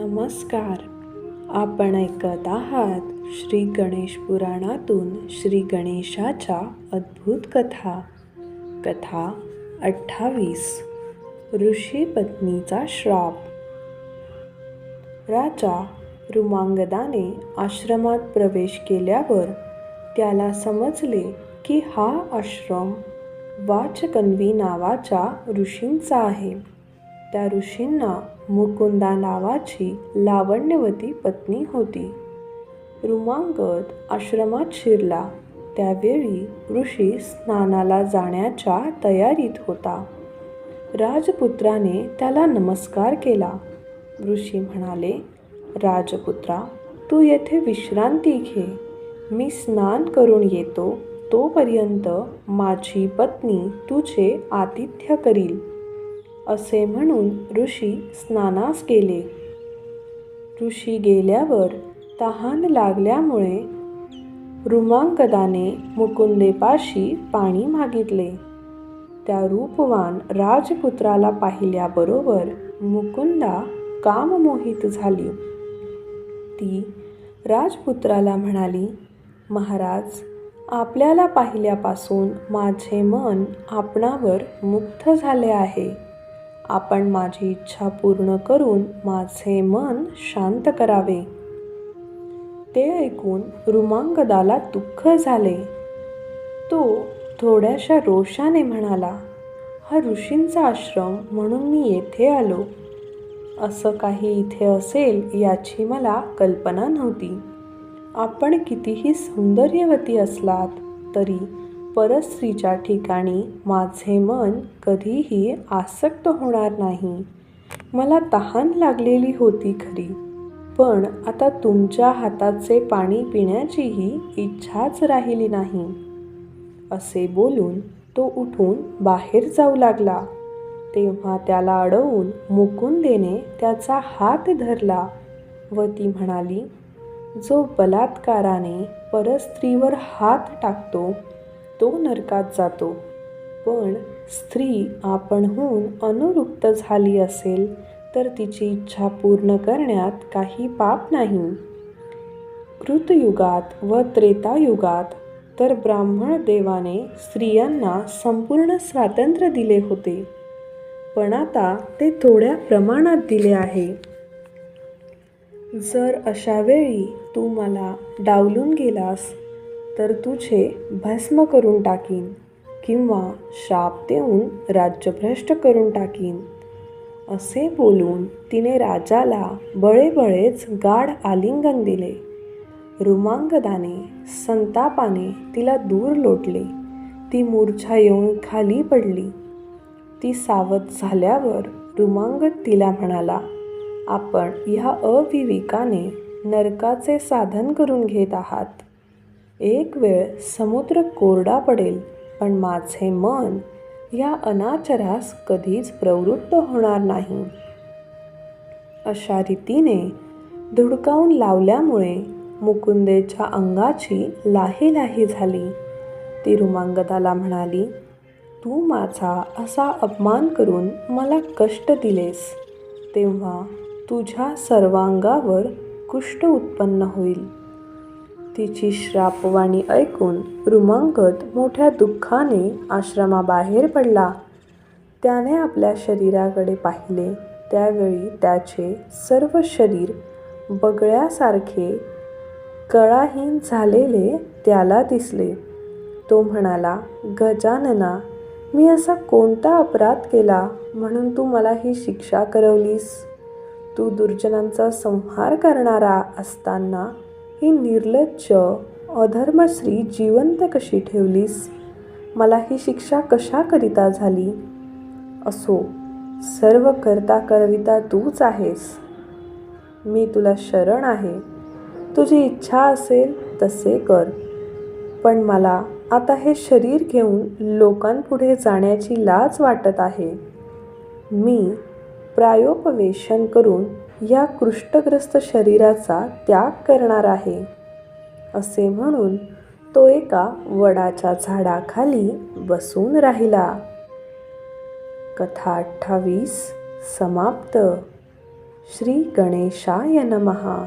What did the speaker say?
नमस्कार. आपण ऐकत आहात श्री गणेश पुराणातून श्री गणेशाच्या अद्भुत कथा. कथा अठ्ठावीस. ऋषी पत्नीचा श्राप. राजा रुमांगदाने आश्रमात प्रवेश केल्यावर त्याला समजले की हा आश्रम वाचकन्वी नावाच्या ऋषींचा आहे. त्या ऋषींना मुकुंदा नावाची लावण्यवती पत्नी होती. रुमांगद आश्रमात शिरला. त्यावेळी ऋषी स्नानाला जाण्याच्या तयारीत होता. राजपुत्राने त्याला नमस्कार केला. ऋषी म्हणाले राजपुत्रा तू येथे विश्रांती घे. मी स्नान करून येतो. तोपर्यंत माझी पत्नी तुझे आतिथ्य करील. असे म्हणून ऋषी स्नानास गेले. ऋषी गेल्यावर तहान लागल्यामुळे रुमांकदाने मुकुंदेपाशी पाणी मागितले. त्या रूपवान राजपुत्राला पाहिल्याबरोबर मुकुंदा काममोहित झाली. ती राजपुत्राला म्हणाली महाराज आपल्याला पाहिल्यापासून माझे मन आपणावर मुग्ध झाले आहे. आपण माझी इच्छा पूर्ण करून माझे मन शांत करावे. ते ऐकून रुमांगदाला दुःख झाले. तो थोड्याशा रोषाने म्हणाला हा ऋषींचा आश्रम म्हणून मी येथे आलो. असं काही इथे असेल याची मला कल्पना नव्हती. आपण कितीही सौंदर्यवती असलात तरी परस्त्रीच्या ठिकाणी माझे मन कधीही आसक्त होणार नाही. मला तहान लागलेली होती खरी. पण आता तुमच्या हाताचे पाणी पिण्याचीही इच्छाच राहिली नाही. असे बोलून तो उठून बाहेर जाऊ लागला. तेव्हा त्याला अडवून मुकुंदेने त्याचा हात धरला व ती म्हणाली जो बलात्काराने परस्त्रीवर हात टाकतो तो नरकात जातो. पण स्त्री आपणहून अनुरुक्त झाली असेल तर तिची इच्छा पूर्ण करण्यात काही पाप नाही. कृतयुगात व त्रेतायुगात तर ब्राह्मण देवाने स्त्रियांना संपूर्ण स्वातंत्र्य दिले होते. पण आता ते थोड्या प्रमाणात दिले आहे. जर अशावेळी तू मला डावलून गेलास तर तुझे भस्म करून टाकीन किंवा शाप देऊन राज्यभ्रष्ट करून टाकीन. असे बोलून तिने राजाला बळेबळेच गाढ आलिंगन दिले. रुमांगदाने संतापाने तिला दूर लोटले. ती मूर्छा येऊन खाली पडली. ती सावध झाल्यावर रुमांगद तिला म्हणाला आपण ह्या अविवेकाने नरकाचे साधन करून घेत आहात. एक वेळ समुद्र कोरडा पडेल पण माझे मन या अनाचरास कधीच प्रवृत्त होणार नाही. अशा रीतीने धुडकावून लावल्यामुळे मुकुंदेच्या अंगाची लाही लाही झाली. ती रुमांगदाला म्हणाली तू माझा असा अपमान करून मला कष्ट दिलेस. तेव्हा तुझ्या सर्वांगावर कुष्ठ उत्पन्न होईल. तिची श्रापवाणी ऐकून रुमंगत मोठ्या दुःखाने आश्रमाबाहेर पडला. त्याने आपल्या शरीराकडे पाहिले त्यावेळी त्याचे सर्व शरीर बगळ्यासारखे कळाहीन झालेले त्याला दिसले. तो म्हणाला गजानना मी असा कोणता अपराध केला म्हणून तू मला ही शिक्षा करवलीस? तू दुर्जनांचा संहार करणारा असताना ही निर्लज्ज अधर्मश्री जिवंत कशी ठेवलीस? मला ही शिक्षा कशाकरिता झाली? असो सर्व करता करविता तूच आहेस. मी तुला शरण आहे. तुझी इच्छा असेल तसे कर. पण मला आता हे शरीर घेऊन लोकांपुढे जाण्याची लाज वाटत आहे. मी प्रायोपवेशन करून या कृष्टग्रस्त शरीराचा त्याग करणार आहे. असे म्हणून तो एका वडाच्या झाडाखाली बसून राहिला. कथा अठ्ठावीस समाप्त. श्री गणेशाय नमहा